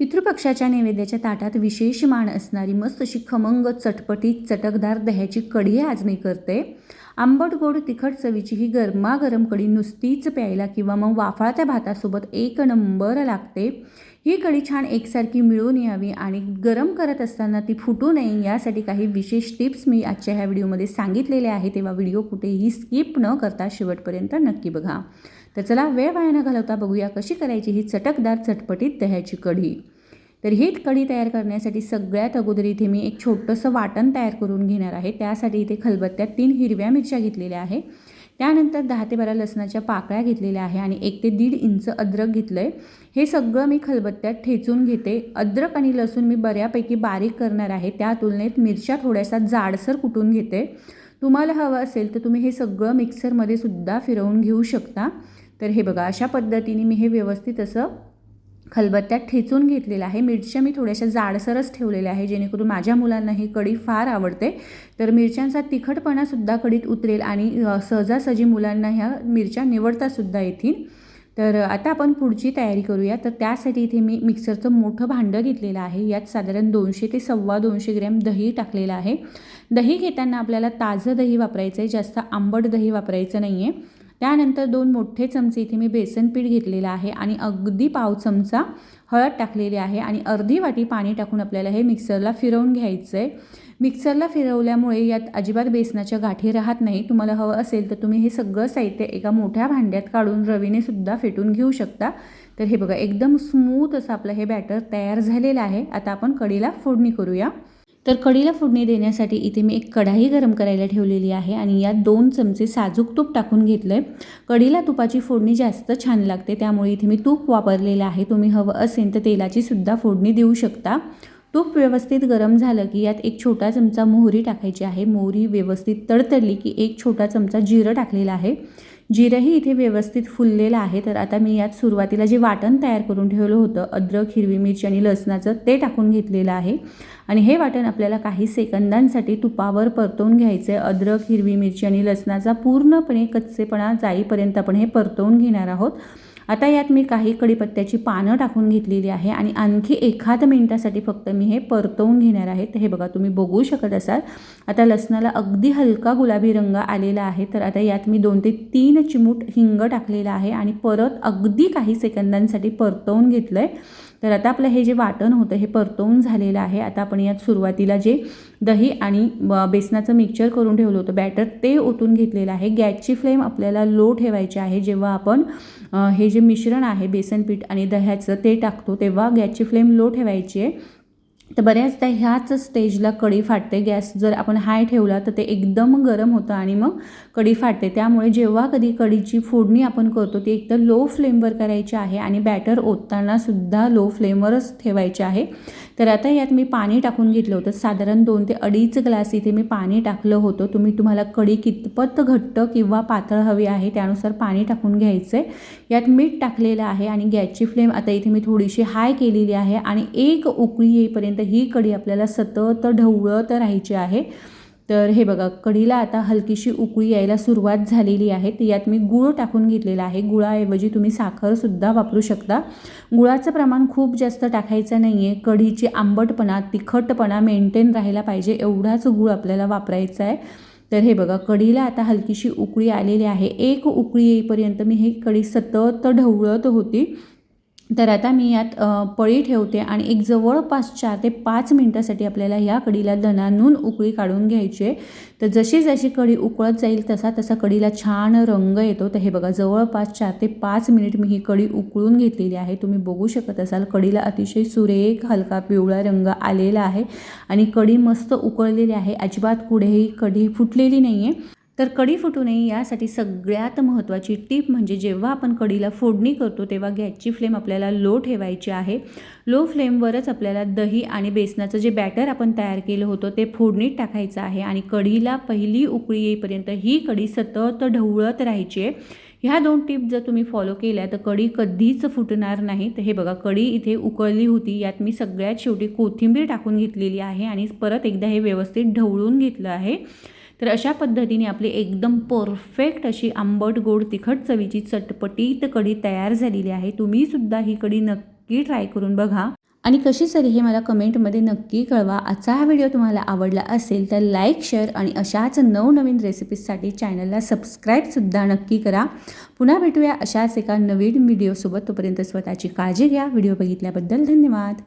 पितृपक्षाच्या नैवेद्याच्या ताटात विशेष मान असणारी मस्त अशी खमंग चटपटीत चटकदार दह्याची कढी आज मी करते. आंबट गोड तिखट चवीची ही गरमागरम कढी नुसतीच प्यायला किंवा मग वाफाळत्या भातासोबत एक नंबर लागते. ही कढी छान एकसारखी मिळून यावी आणि गरम करत असताना ती फुटू नये यासाठी काही विशेष टिप्स मी आजच्या ह्या व्हिडिओमध्ये सांगितलेले आहे तेव्हा व्हिडिओ कुठेही स्किप न करता शेवटपर्यंत नक्की बघा. तर चला वेळ वाया न घालवता बघूया कशी करायची ही चटकदार चटपटीत दह्याची कढी. तर ही कढी तयार करण्यासाठी सगळ्यात अगोदर इथे मी एक छोटंसं वाटण तयार करून घेणार आहे. त्यासाठी इथे खलबत्त्यात तीन हिरव्या मिरच्या घेतलेल्या आहे. त्यानंतर दहा ते बारा लसणाच्या पाकळ्या घेतलेल्या आहे आणि एक ते दीड इंच अद्रक घेतलं आहे हे सगळं मी खलबत्त्यात ठेचून घेते. अद्रक आणि लसूण मी बऱ्यापैकी बारीक करणार आहे. त्या तुलनेत मिरच्या थोड्याशा जाडसर कुटून घेते. तुम्हाला हवं असेल तर तुम्ही हे सगळं मिक्सरमध्ये सुद्धा फिरवून घेऊ शकता. तर हे बघा अशा पद्धतीने मी हे व्यवस्थित असं खलबत्त्यात ठेचून घेतलेलं आहे. मिरच्या मी थोड्याशा जाडसरच ठेवलेल्या आहे जेणेकरून माझ्या मुलांना ही कढी फार आवडते. तर मिरच्यांचा तिखटपणासुद्धा कढीत उतरेल आणि सहजासहजी मुलांना ह्या मिरच्या निवडतासुद्धा येतील. तर आता आपण पुढची तयारी करूया. तर त्यासाठी इथे मी मिक्सरचं मोठं भांडं घेतलेलं आहे. यात साधारण दोनशे ते सव्वा दोनशे ग्रॅम दही टाकलेलं आहे. दही घेताना आपल्याला ताजं दही वापरायचं आहे जास्त आंबट दही वापरायचं नाही आहे त्यानंतर दोन मोठे चमचे इथे मी बेसन पीठ घेतलेलं आहे आणि अगदी पाव चमचा हळद टाकलेली आहे आणि अर्धी वाटी पाणी टाकून आपल्याला हे मिक्सरला फिरवून घ्यायचं आहे मिक्सरला फिरवल्यामुळे यात अजिबात बेसनाच्या गाठी राहत नाही. तुम्हाला हवं असेल तर तुम्ही हे सगळं साहित्य एका मोठ्या भांड्यात काढून रवीने सुद्धा फेटून घेऊ शकता. तर हे बघा एकदम स्मूथ असं आपलं हे बॅटर तयार झालेलं आहे. आता आपण कडीला फोडणी करूया. तर कढीला फोडणी देण्यासाठी इथे मी एक कढाई गरम करायला ठेवलेली आहे आणि यात दोन चमचे साजूक तूप टाकून घेतलं आहे कढीला तुपाची फोडणी जास्त छान लागते त्यामुळे इथे मी तूप वापरलेलं आहे. तुम्ही हवं असेल तर तेलाची सुद्धा फोडणी देऊ शकता. तूप व्यवस्थित गरम झालं की यात एक छोटा चमचा मोहरी टाकायची आहे. मोहरी व्यवस्थित तडतडली की एक छोटा चमचा जिरं टाकलेलं आहे. जिरंही इथे व्यवस्थित फुललेलं आहे. तर आता मी यात सुरुवातीला जे वाटण तयार करून ठेवलं होतं अद्रक हिरवी मिरची आणि लसणाचं ते टाकून घेतलेलं आहे. आणि हे वाटण आपल्याला काही सेकंदांसाठी तुपावर परतवून घ्यायचं आहे अद्रक हिरवी मिरची आणि लसणाचा पूर्णपणे कच्चेपणा जाईपर्यंत आपण हे परतवून घेणार आहोत. आता यात मी काही कढीपत्त्याची पानं टाकून घेतलेली आहे आणि आणखी एखाद मिनटासाठी फक्त मी हे परतवून घेणार आहे. तर हे बघा तुम्ही बघू शकत असाल. आता लसणाला अगदी हलका गुलाबी रंग आलेला आहे. तर आता यात मी दोन ते तीन चिमूट हिंग टाकलेला आहे आणि परत अगदी काही सेकंदांसाठी परतवून घेतलं आहे तर आता आपलं हे जे वाटण होतं हे परतवून झालेलं आहे. आता आपण यात सुरुवातीला जे दही आणि ब- बेसनाचं मिक्सचर करून ठेवलं होतं बॅटर ते ओतून घेतलेलं आहे. गॅसची फ्लेम आपल्याला लो ठेवायची आहे. जेव्हा आपण हे जे मिश्रण आहे बेसन पीठ आणि दह्याचं ते टाकतो तेव्हा गॅसची फ्लेम लो ठेवायची आहे. तर बऱ्याचदा ह्याच स्टेजला कढी फाटते. गॅस जर आपण हाय ठेवला तर ते एकदम गरम होतं आणि मग कढी फाटते. त्यामुळे जेव्हा कधी कढीची फोडणी आपण करतो ती एकतर लो फ्लेमवर करायची आहे आणि बॅटर ओततानासुद्धा लो फ्लेमवरच ठेवायचे आहे. तर आता यात मी पाणी टाकून घेतलं होतं. साधारण दोन ते अडीच ग्लास इथे मी पाणी टाकलं होतं. तुम्ही तुम्हाला कढी कितपत घट्ट किंवा पातळ हवी आहे त्यानुसार पाणी टाकून घ्यायचं आहे यात मीठ टाकलेलं आहे आणि गॅसची फ्लेम आता इथे मी थोडीशी हाय केलेली आहे आणि एक उकळी येईपर्यंत तर ही कढी आपल्याला सतत ढवळत राहायची आहे. तर हे बघा कढीला आता हलकीशी उकळी यायला सुरुवात झालेली आहे. तर यात मी गूळ टाकून घेतलेला आहे. गुळाऐवजी तुम्ही साखरसुद्धा वापरू शकता. गुळाचं प्रमाण खूप जास्त टाकायचं नाही आहे कढीची आंबटपणा तिखटपणा मेंटेन राहायला पाहिजे एवढाच गूळ आपल्याला वापरायचा आहे. तर हे बघा कढीला आता हलकीशी उकळी आलेली आहे. एक उकळी येईपर्यंत मी ही कढी सतत ढवळत होती. तर आता मी यात पळी ठेवते आणि एक जवळपास चार ते पाच मिनटासाठी आपल्याला ह्या कढीला दणानून उकळी काढून घ्यायची आहे. तर जशी जशी कढी उकळत जाईल तसा तसा कढीला छान रंग येतो. तर हे बघा जवळपास चार ते पाच मिनिट मी ही कढी उकळून घेतलेली आहे. तुम्ही बघू शकत असाल कढीला अतिशय सुरेख हलका पिवळा रंग आलेला आहे आणि कढी मस्त उकळलेली आहे. अजिबात कुठेही कढी फुटलेली नाही आहे तर कढी फुटू नये यासाठी सगळ्यात महत्त्वाची टीप म्हणजे जेव्हा आपण कढीला फोडणी करतो तेव्हा गॅसची फ्लेम आपल्याला लो ठेवायची आहे. लो फ्लेमवरच आपल्याला दही आणि बेसनाचं जे बॅटर आपण तयार केलं होतं ते फोडणीत टाकायचं आहे आणि कढीला पहिली उकळी येईपर्यंत ही कढी सतत ढवळत राहायची आहे. ह्या दोन टिप जर तुम्ही फॉलो केल्या तर कढी कधीच फुटणार नाही. तर हे बघा कढी इथे उकळली होती यात मी सगळ्यात शेवटी कोथिंबीर टाकून घेतलेली आहे आणि परत एकदा हे व्यवस्थित ढवळून घेतलं आहे. तर अशा पद्धतीने आपली एकदम परफेक्ट अशी आंबट गोड तिखट चवीची चटपटीत कढी तयार झालेली आहे. तुम्हीसुद्धा ही कढी नक्की ट्राय करून बघा. आणि कशी सरी हे मला कमेंटमध्ये नक्की कळवा. आजचा हा व्हिडिओ तुम्हाला आवडला असेल तर लाईक शेअर आणि अशाच नवनवीन रेसिपीजसाठी चॅनलला सबस्क्राईबसुद्धा नक्की करा. पुन्हा भेटूया अशाच एका नवीन व्हिडिओसोबत तोपर्यंत स्वतःची काळजी घ्या. व्हिडिओ बघितल्याबद्दल धन्यवाद.